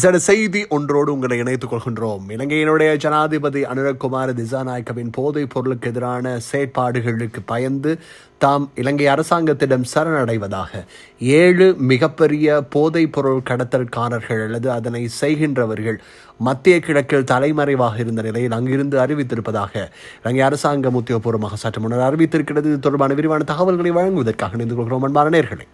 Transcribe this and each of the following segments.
சில செய்தி ஒன்றோடு உங்களை இணைத்துக் கொள்கின்றோம். இலங்கையினுடைய ஜனாதிபதி அனுரகுமார் திசாநாயக்கவின் போதைப் பொருளுக்கு எதிரான செயற்பாடுகளுக்கு பயந்து தாம் இலங்கை அரசாங்கத்திடம் சரணடைவதாக. ஏழு மிகப்பெரிய போதைப் பொருள் கடத்தல்காரர்கள் அல்லது அதனை செய்கின்றவர்கள் மத்திய கிழக்கில் தலைமறைவாக இருந்த நிலையில் அங்கிருந்து அறிவித்திருப்பதாக இலங்கை அரசாங்கம் உத்தியோகபூர்வமாக சற்று முன்னர் அறிவித்திருக்கிறது. இது தொடர்பான விரிவான தகவல்களை வழங்குவதற்காக இணைந்து கொள்கிறோம் அன்பான நேர்களை.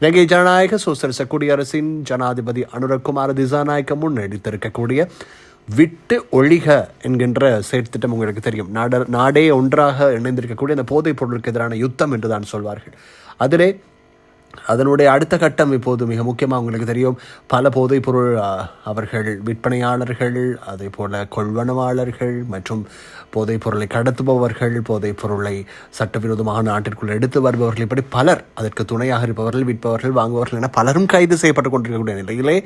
இலங்கை ஜனநாயக சோசலிச குடியரசின் ஜனாதிபதி அனுரகுமார திசாநாயக்க முன்னெடுத்திருக்கக்கூடிய விட்டு ஒழிக என்கின்ற செயற்திட்டம் உங்களுக்கு தெரியும். நாட நாடே ஒன்றாக இணைந்திருக்கக்கூடிய அந்த போதைப் பொருளுக்கு எதிரான யுத்தம் என்று தான் சொல்வார்கள். அதிலே அதனுடைய அடுத்த கட்டம் இப்போது மிக முக்கியமாக உங்களுக்கு தெரியும். பல போதைப் பொருள் அவர்கள் விற்பனையாளர்கள் அதே போல கொள்வனவாளர்கள் மற்றும் போதைப் பொருளை கடத்துபவர்கள் போதைப் பொருளை சட்டவிரோதமாக நாட்டிற்குள் எடுத்து வருபவர்கள் இப்படி பலர் அதற்கு துணையாக இருப்பவர்கள் விற்பவர்கள் வாங்குபவர்கள் என பலரும் கைது செய்யப்பட்டு கொண்டிருக்கக்கூடிய நிலையிலே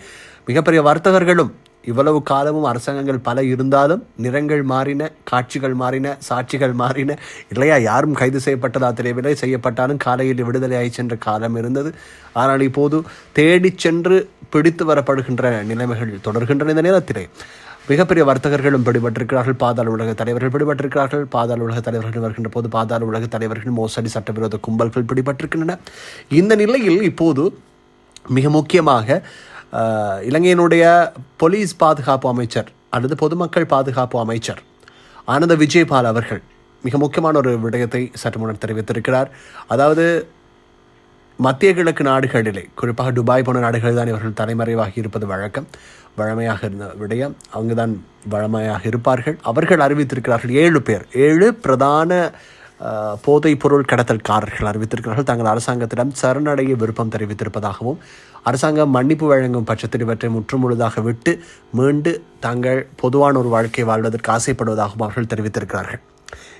மிகப்பெரிய வர்த்தகர்களும் இவ்வளவு காலமும் அரசாங்கங்கள் பல இருந்தாலும் நிறங்கள் மாறின காட்சிகள் மாறின சாட்சிகள் மாறின. இல்லையா? யாரும் கைது செய்யப்பட்டதா தெரியவில்லை. செய்யப்பட்டாலும் காலையில் விடுதலையாகி சென்ற காலம் இருந்தது. ஆனால் இப்போது தேடி சென்று பிடித்து வரப்படுகின்ற நிலைமைகள் தொடர்கின்ற இந்த நேரத்திலே. மிகப்பெரிய வர்த்தகர்களும் பிடிபட்டிருக்கிறார்கள். பாதாள உலக தலைவர்கள் பிடிபட்டிருக்கிறார்கள். பாதாள உலக தலைவர்கள் வருகின்ற போது பாதாள உலக தலைவர்கள் மோசடி சட்டவிரோத கும்பல்கள் பிடிபட்டிருக்கின்றன. இந்த நிலையில் இப்போது மிக முக்கியமாக இலங்கையினுடைய போலீஸ் பாதுகாப்பு அமைச்சர் அல்லது பொதுமக்கள் பாதுகாப்பு அமைச்சர் ஆனந்த விஜயபால் அவர்கள் மிக முக்கியமான ஒரு விடயத்தை சற்று முன்னர் தெரிவித்திருக்கிறார். அதாவது மத்திய கிழக்கு நாடுகளிலே குறிப்பாக துபாய் போன்ற நாடுகள் தான் இவர்கள் தலைமறைவாகி இருப்பது வழக்கம். வழமையாக இருந்த விடயம் அவங்க தான் வழமையாக இருப்பார்கள். அவர்கள் அறிவித்திருக்கிறார்கள் ஏழு பேர் ஏழு பிரதான போதைப் பொருள் கடத்தல்காரர்கள் அறிவித்திருக்கிறார்கள். தங்கள் அரசாங்கத்திடம் சரணடைய விருப்பம் தெரிவித்திருப்பதாகவும் அரசாங்கம் மன்னிப்பு வழங்கும் பட்சத்தில் இவற்றை முற்றுமுழுதாக விட்டு மீண்டு தாங்கள் பொதுவான ஒரு வாழ்க்கை வாழ்வதற்கு ஆசைப்படுவதாகவும் அவர்கள் தெரிவித்திருக்கிறார்கள்.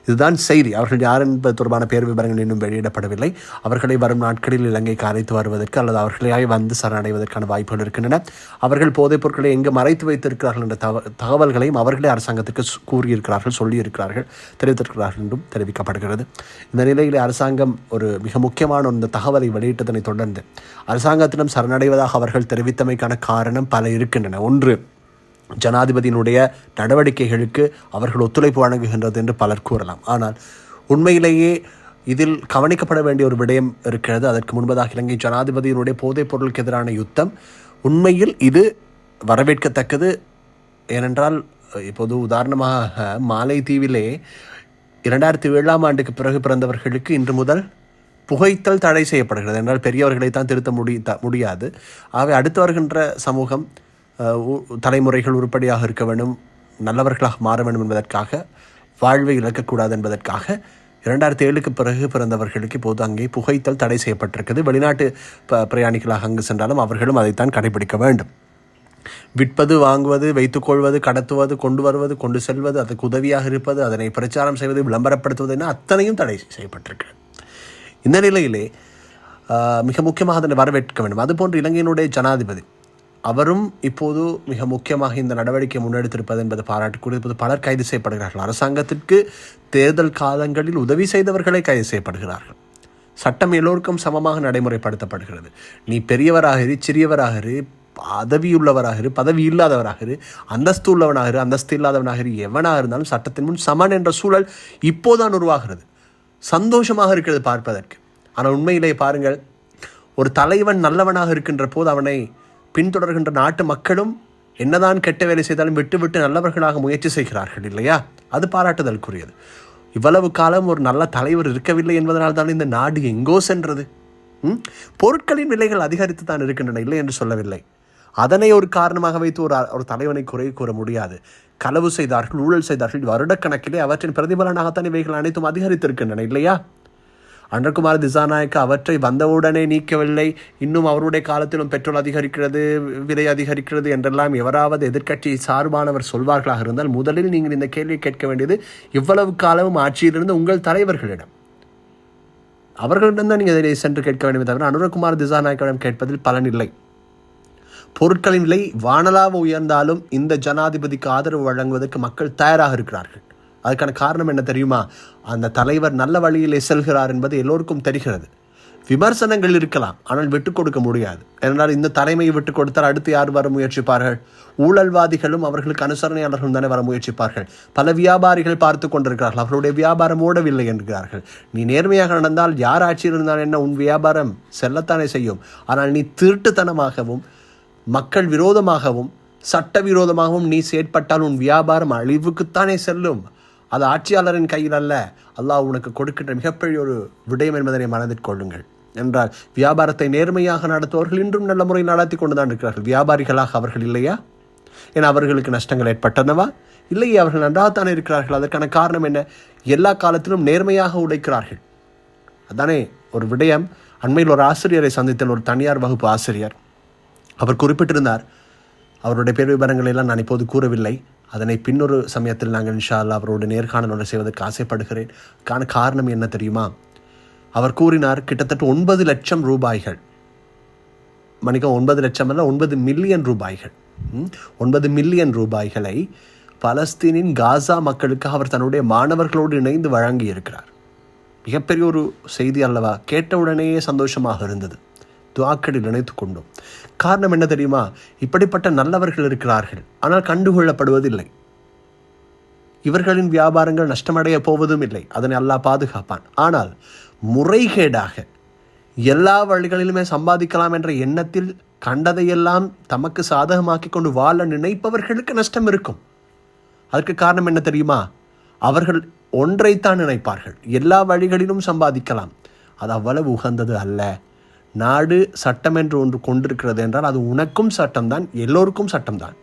இதுதான் செய்தி. அவர்கள் யார் என்பது தொடர்பான பேர் விவரங்கள் இன்னும் வெளியிடப்படவில்லை. அவர்களை வரும் நாட்களில் இலங்கைக்கு அழைத்து வருவதற்கு அல்லது அவர்களாய் வந்து சரணடைவதற்கான வாய்ப்புகள் இருக்கின்றன. அவர்கள் போதைப் பொருட்களை எங்கு மறைத்து வைத்திருக்கிறார்கள் என்ற தக தகவல்களையும் அவர்களே அரசாங்கத்துக்கு கூறியிருக்கிறார்கள் சொல்லியிருக்கிறார்கள் தெரிவித்திருக்கிறார்கள் என்றும் தெரிவிக்கப்படுகிறது. இந்த நிலையில் அரசாங்கம் ஒரு மிக முக்கியமான இந்த தகவலை வெளியிட்டதனை தொடர்ந்து அரசாங்கத்திடம் சரணடைவதாக அவர்கள் தெரிவித்தமைக்கான காரணம் பல இருக்கின்றன. ஒன்று ஜனாதிபதியினுடைய நடவடிக்கைகளுக்கு அவர்கள் ஒத்துழைப்பு வழங்குகின்றது என்று பலர் கூறலாம். ஆனால் உண்மையிலேயே இதில் கவனிக்கப்பட வேண்டிய ஒரு விடயம் இருக்கிறது. அதற்கு முன்பதாக இலங்கை ஜனாதிபதியினுடைய போதைப் பொருளுக்கு எதிரான யுத்தம். உண்மையில் இது வரவேற்கத்தக்கது. ஏனென்றால் இப்போது உதாரணமாக மாலைத்தீவிலே இரண்டாயிரத்தி ஏழாம் ஆண்டுக்கு பிறகு பிறந்தவர்களுக்கு இன்று முதல் புகைத்தல் தடை செய்யப்படுகிறது. என்றால் பெரியவர்களை தான் திருத்த முடி முடியாது. ஆகவே அடுத்து வருகின்ற சமூகம் தலைமுறைகள் உருப்படியாக இருக்க வேண்டும் நல்லவர்களாக மாற வேண்டும் என்பதற்காக வாழ்வை இழக்கக்கூடாது என்பதற்காக இரண்டாயிரத்தி ஏழுக்கு பிறகு பிறந்தவர்களுக்கு இப்போது அங்கே புகைத்தல் தடை செய்யப்பட்டிருக்கிறது வெளிநாட்டு ப பிரயாணிகளாக அங்கு சென்றாலும் அவர்களும் அதைத்தான் கடைபிடிக்க வேண்டும். விற்பது வாங்குவது வைத்துக்கொள்வது கடத்துவது கொண்டு வருவது கொண்டு செல்வது அதுக்கு உதவியாக இருப்பது அதனை பிரச்சாரம் செய்வது விளம்பரப்படுத்துவது என அத்தனையும் தடை செய்யப்பட்டிருக்கு. இந்த நிலையிலே மிக முக்கியமாக அதனை வரவேற்க வேண்டும். அதுபோன்று இலங்கையினுடைய ஜனாதிபதி அவரும் இப்போது மிக முக்கியமாக இந்த நடவடிக்கை முன்னெடுத்திருப்பது என்பது பாராட்டுக்குரிய இப்போது பலர் கைது செய்யப்படுகிறார்கள். அரசாங்கத்திற்கு தேர்தல் காலங்களில் உதவி செய்தவர்களே கைது செய்யப்படுகிறார்கள். சட்டம் எல்லோருக்கும் சமமாக நடைமுறைப்படுத்தப்படுகிறது. நீ பெரியவராக இரு சிறியவராக இரு பதவியுள்ளவராக இரு பதவி இல்லாதவராக இரு அந்தஸ்து உள்ளவனாக இரு அந்தஸ்து இல்லாதவனாக இரு எவனாக இருந்தாலும் சட்டத்தின் முன் சமன் என்ற சூழல் இப்போதான் உருவாகிறது. சந்தோஷமாக இருக்கிறது பார்ப்பதற்கு. ஆனால் உண்மையிலே பாருங்கள் ஒரு தலைவன் நல்லவனாக இருக்கின்ற போது அவனை பின்தொடர்கின்ற நாட்டு மக்களும் என்னதான் கெட்ட வேலை செய்தாலும் விட்டு விட்டு நல்லவர்களாக முயற்சி செய்கிறார்கள் இல்லையா? அது பாராட்டுதலுக்குரியது இவ்வளவு காலம் ஒரு நல்ல தலைவர் இருக்கவில்லை என்பதனால் தான் இந்த நாடு எங்கோ சென்றது? ம்? பொருட்களின் விலைகள் அதிகரித்து தான் இருக்கின்றன இல்லை என்று சொல்லவில்லை. அதனை ஒரு காரணமாக வைத்து ஒரு ஒரு தலைவனை குறை கூற முடியாது. களவு செய்தார்கள் ஊழல் செய்தார்கள் வருடக்கணக்கிலே அவற்றின் பிரதிபலனாகத்தான் இவைகள் அனைத்தும் அதிகரித்திருக்கின்றன இல்லையா? அன்றகுமார் திசாநாயக்க அவற்றை வந்தவுடனே நீக்கவில்லை. இன்னும் அவருடைய காலத்திலும் பெட்ரோல் அதிகரிக்கிறது விலை அதிகரிக்கிறது என்றெல்லாம் எவராவது எதிர்கட்சி சார்பானவர் சொல்வார்களாக இருந்தால் முதலில் நீங்கள் இந்த கேள்வியை கேட்க வேண்டியது இவ்வளவு காலமும் ஆட்சியிலிருந்து உங்கள் தலைவர்களிடம். அவர்களிடம் தான் நீங்கள் இதை சென்று கேட்க வேண்டுமே தவிர அனுரகுமார் திசாநாயக்கவிடம் கேட்பதில் பலன் இல்லை. பொருட்களின் விலை வானலாக உயர்ந்தாலும் இந்த ஜனாதிபதிக்கு ஆதரவு வழங்குவதற்கு மக்கள் தயாராக இருக்கிறார்கள். அதுக்கான காரணம் என்ன தெரியுமா? அந்த தலைவர் நல்ல வழியிலே செல்கிறார் என்பது எல்லோருக்கும் தெரிகிறது. விமர்சனங்கள் இருக்கலாம் ஆனால் விட்டுக் கொடுக்க முடியாது. ஏனென்றால் இந்த தலைமையை விட்டுக் கொடுத்தால் அடுத்து யார் வர முயற்சிப்பார்கள்? ஊழல்வாதிகளும் அவர்களுக்கு அனுசரணையாளர்களும் தானே வர முயற்சிப்பார்கள். பல வியாபாரிகள் பார்த்து கொண்டிருக்கிறார்கள். அவர்களுடைய வியாபாரம் ஓடவில்லை என்கிறார்கள். நீ நேர்மையாக நடந்தால் யார் ஆட்சியில் இருந்தால் என்ன? உன் வியாபாரம் செல்லத்தானே செய்யும். ஆனால் நீ திருட்டுத்தனமாகவும் மக்கள் விரோதமாகவும் சட்டவிரோதமாகவும் நீ செயற்பட்டால் உன் வியாபாரம் அழிவுக்குத்தானே செல்லும். அது ஆட்சியாளரின் கையில் அல்ல. அல்லாஹ் உனக்கு கொடுக்கின்ற மிகப்பெரிய ஒரு விடயம் என்பதனை மனதில் கொள்ளுங்கள். என்றால் வியாபாரத்தை நேர்மையாக நடத்துபவர்கள் இன்றும் நல்ல முறையில் நடத்தி கொண்டு தான் இருக்கிறார்கள். வியாபாரிகளாக அவர்கள் இல்லையா? ஏன்னா அவர்களுக்கு நஷ்டங்கள் ஏற்பட்டனவா? இல்லையே அவர்கள் நன்றாகத்தானே இருக்கிறார்கள். அதற்கான காரணம் என்ன? எல்லா காலத்திலும் நேர்மையாக உழைக்கிறார்கள். அதானே ஒரு விடயம். அண்மையில் ஒரு ஆசிரியரை சந்தித்தல் ஒரு தனியார் வகுப்பு ஆசிரியர். அவர் குறிப்பிட்டிருந்தார் அவருடைய பேர் விவரங்களை எல்லாம் நான் இப்போது கூறவில்லை. அதனை பின்னொரு சமயத்தில் நாங்கள் இன்ஷா அல்லா அவரோட நேர்காணல் செய்வதற்கு ஆசைப்படுகிறேன். கான காரணம் என்ன தெரியுமா? அவர் கூறினார் கிட்டத்தட்ட ஒன்பது லட்சம் ரூபாய்கள். மணிக்கம் ஒன்பது லட்சம் அல்ல ஒன்பது மில்லியன் ரூபாய்கள். ம், ஒன்பது மில்லியன் ரூபாய்களை பலஸ்தீனின் காசா மக்களுக்கு அவர் தன்னுடைய மாணவர்களோடு இணைந்து வழங்கி இருக்கிறார் மிகப்பெரிய ஒரு செய்தி அல்லவா? கேட்டவுடனேயே சந்தோஷமாக இருந்தது. துவாக்களில் நினைத்து கொண்டோம். காரணம் என்ன தெரியுமா? இப்படிப்பட்ட நல்லவர்கள் இருக்கிறார்கள். ஆனால் கண்டுகொள்ளப்படுவதில்லை. இவர்களின் வியாபாரங்கள் நஷ்டமடைய போவதும் இல்லை. அதனை அல்லாஹ் பாதுகாப்பான். ஆனால் முறைகேடாக எல்லா வழிகளிலுமே சம்பாதிக்கலாம் என்ற எண்ணத்தில் கண்டதையெல்லாம் தமக்கு சாதகமாக்கி கொண்டு வாழ நினைப்பவர்களுக்கு நஷ்டம் இருக்கும். அதற்கு காரணம் என்ன தெரியுமா? அவர்கள் ஒன்றைத்தான் நினைப்பார்கள். எல்லா வழிகளிலும் சம்பாதிக்கலாம். அது அவ்வளவு உகந்தது அல்ல. நாடு சட்டம் என்று ஒன்று கொண்டிருக்கிறது என்றால் அது உனக்கும் சட்டம்தான் எல்லோருக்கும் சட்டம்தான்.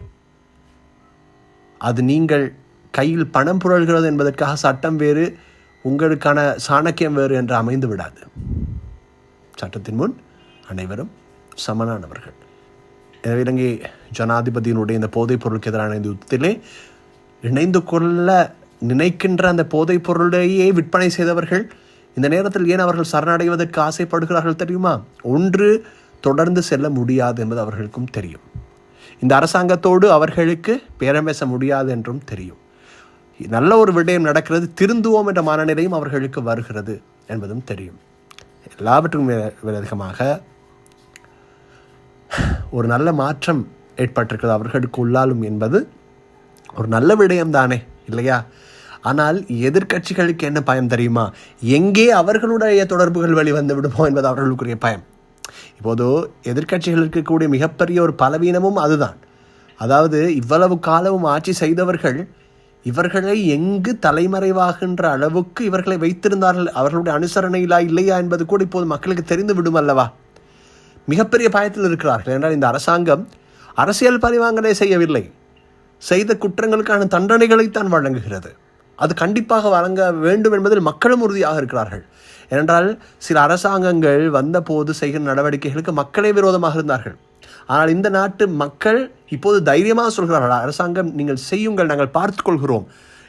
அது நீங்கள் கையில் பணம் புரள்கிறது என்பதற்காக சட்டம் வேறு உங்களுக்கான சாணக்கியம் வேறு என்று அமைந்து விடாது. சட்டத்தின் முன் அனைவரும் சமனானவர்கள். எனவே இலங்கை ஜனாதிபதியினுடைய இந்த போதைப் பொருளுக்கு எதிரான இந்த யுத்தத்திலே இணைந்து கொள்ள நினைக்கின்ற அந்த போதைப் பொருளையே விற்பனை செய்தவர்கள் இந்த நேரத்தில் ஏன் அவர்கள் சரணடைவதற்கு ஆசைப்படுகிறார்கள் தெரியுமா? ஒன்று தொடர்ந்து செல்ல முடியாது என்பது அவர்களுக்கும் தெரியும். இந்த அரசாங்கத்தோடு அவர்களுக்கு பேரம் பேச முடியாது என்றும் தெரியும். நல்ல ஒரு விடயம் நடக்கிறது திருந்துவோம் என்ற மனநிலையும் அவர்களுக்கு வருகிறது என்பதும் தெரியும். எல்லாவற்றுக்கும் மே- அதிகமாக ஒரு நல்ல மாற்றம் ஏற்பட்டிருக்கிறது அவர்களுக்கு உள்ளாலும் என்பது ஒரு நல்ல விடயம் தானே இல்லையா? ஆனால் எதிர்க்கட்சிகளுக்கு என்ன பயம் தெரியுமா? எங்கே அவர்களுடைய தொடர்புகள் வெளிவந்து விடுமோ என்பது அவர்களுக்குரிய பயம். இப்போது எதிர்க்கட்சிகளுக்கு இருக்கக்கூடிய மிகப்பெரிய ஒரு பலவீனமும் அதுதான். அதாவது இவ்வளவு காலமும் ஆட்சி செய்தவர்கள் இவர்களை எங்கு தலைமறைவாகின்ற அளவுக்கு இவர்களை வைத்திருந்தார்கள்? அவர்களுடைய அனுசரணையிலா இல்லையா என்பது கூட இப்போது மக்களுக்கு தெரிந்து விடும் அல்லவா? மிகப்பெரிய பயத்தில் இருக்கிறார்கள். என்றால் இந்த அரசாங்கம் அரசியல் பரிவாங்கனை செய்யவில்லை. செய்த குற்றங்களுக்கான தண்டனைகளைத்தான் வழங்குகிறது. அது கண்டிப்பாக வழங்க வேண்டும் என்பதில் மக்களும் உறுதியாக இருக்கிறார்கள். ஏனென்றால் சில அரசாங்கங்கள் வந்தபோது செய்கிற நடவடிக்கைகளுக்கு மக்களே விரோதமாக இருந்தார்கள். ஆனால் இந்த நாட்டு மக்கள் இப்போது தைரியமாக சொல்கிறார்கள் அரசாங்கம் நீங்கள் செய்யுங்கள் நாங்கள் பார்த்துக்கொள்கிறோம்.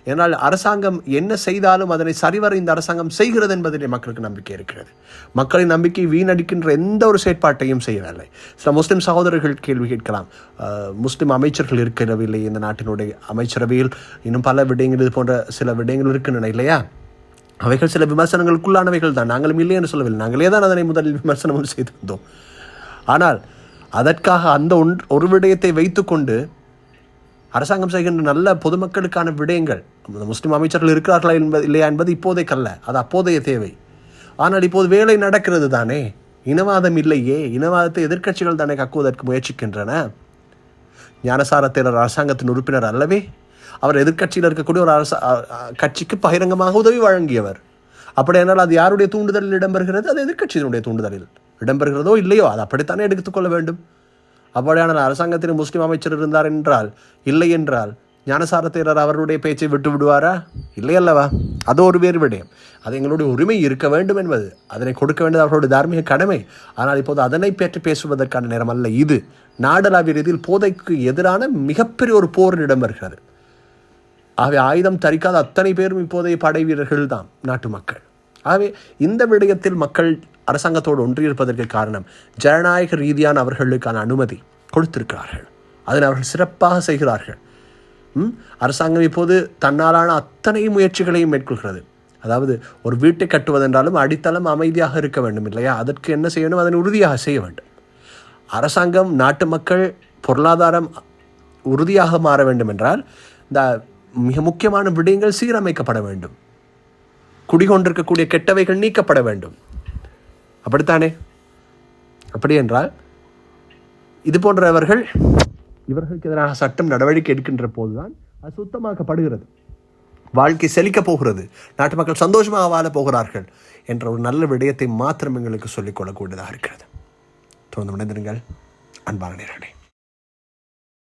ஏனால் அரசாங்கம் என்ன செய்தாலும் அதனை சரிவர இந்த அரசாங்கம் செய்கிறது என்பதிலே மக்களுக்கு நம்பிக்கை இருக்கிறது. மக்களின் நம்பிக்கை வீணடிக்கின்ற எந்த ஒரு செயற்பாட்டையும் செய்யவில்லை. சில முஸ்லிம் சகோதரர்கள் கேள்வி கேட்கலாம். அஹ், முஸ்லிம் அமைச்சர்கள் இருக்கிறவில்லை இந்த நாட்டினுடைய அமைச்சரவையில். இன்னும் பல விடயங்கள் இது போன்ற சில விடயங்கள் இருக்கின்றன இல்லையா? அவைகள் சில விமர்சனங்களுக்குள்ளானவைகள் தான். நாங்களும் இல்லை என்று சொல்லவில்லை. நாங்களே தான் அதனை முதலில் விமர்சனமும் செய்திருந்தோம். ஆனால் அதற்காக அந்த ஒன் ஒரு விடயத்தை வைத்துக்கொண்டு அரசாங்கம் செய்கின்ற நல்ல பொதுமக்களுக்கான விடயங்கள் முஸ்லீம் அமைச்சர்கள் இருக்கிறார்களா என்பது இல்லையா என்பது இப்போதைக்கல்ல. அது அப்போதைய தேவை. ஆனால் இப்போது வேலை நடக்கிறது தானே. இனவாதம் இல்லையே. இனவாதத்தை எதிர்க்கட்சிகள் தானே கக்குவதற்கு முயற்சிக்கின்றன. ஞானசார தேரர் அரசாங்கத்தின் உறுப்பினர் அல்லவே. அவர் எதிர்க்கட்சியில் இருக்கக்கூடிய ஒரு அரச கட்சிக்கு பகிரங்கமாக உதவி வழங்கியவர். அப்படி என்றால் அது யாருடைய தூண்டுதலில் இடம்பெறுகிறது? அது எதிர்க்கட்சியினுடைய தூண்டுதலில். இடம்பெறுகிறதோ இல்லையோ? அது அப்படித்தானே எடுத்துக்கொள்ள வேண்டும். அப்படியானால் அரசாங்கத்தில் முஸ்லீம் அமைச்சர் இருந்தார் என்றால் இல்லை என்றால் ஞானசார தேரர் அவருடைய பேச்சை விட்டு விடுவாரா? இல்லை அல்லவா அது ஒரு வேறு விடயம். அது எங்களுடைய உரிமை இருக்க வேண்டும் என்பது. அதனை கொடுக்க வேண்டியது அவர்களுடைய தார்மீக கடமை. ஆனால் இப்போது அதனை பற்றி பேசுவதற்கான நேரம் அல்ல இது. நாடளாவிய ரீதியில் போதைக்கு எதிரான மிகப்பெரிய ஒரு போர் வருகிறது. ஆகவே ஆயுதம் தரிக்காத அத்தனை பேரும் இப்போதைய படை வீரர்கள் தான் நாட்டு மக்கள். ஆகவே இந்த விடயத்தில் மக்கள் அரசாங்கத்தோடு ஒன்றியிருப்பதற்கு காரணம் ஜனநாயக ரீதியான அவர்களுக்கான அனுமதி கொடுத்திருக்கிறார்கள். அதனை அவர்கள் சிறப்பாக செய்கிறார்கள். அரசாங்கம் இப்போது தன்னாலான அத்தனை முயற்சிகளையும் மேற்கொள்கிறது. அதாவது ஒரு வீட்டை கட்டுவதென்றாலும் அடித்தளம் அமைதியாக இருக்க வேண்டும் இல்லையா? அதற்கு என்ன செய்யணும்? அதனை உறுதியாக செய்ய வேண்டும். அரசாங்கம் நாட்டு மக்கள் பொருளாதாரம் உறுதியாக மாற வேண்டும் என்றால் இந்த மிக முக்கியமான விடயங்கள் சீரமைக்கப்பட வேண்டும். குடிகொண்டிருக்கக்கூடிய கெட்டவைகள் நீக்கப்பட வேண்டும். அப்படித்தானே? அப்படி என்றால் இது போன்றவர்கள் இவர்களுக்கு எதிராக சட்டம் நடவடிக்கை எடுக்கின்ற போதுதான் அது சுத்தமாக்கப்படுகிறது. வாழ்க்கை செழிக்கப் போகிறது. நாட்டு மக்கள் சந்தோஷமாக வாழப் போகிறார்கள் என்ற ஒரு நல்ல விடயத்தை மாத்திரம் எங்களுக்கு சொல்லிக் கொள்ளக்கூடியதாக இருக்கிறது. தொடர்ந்து இணைந்திருங்கள். அன்பான நேர்களே.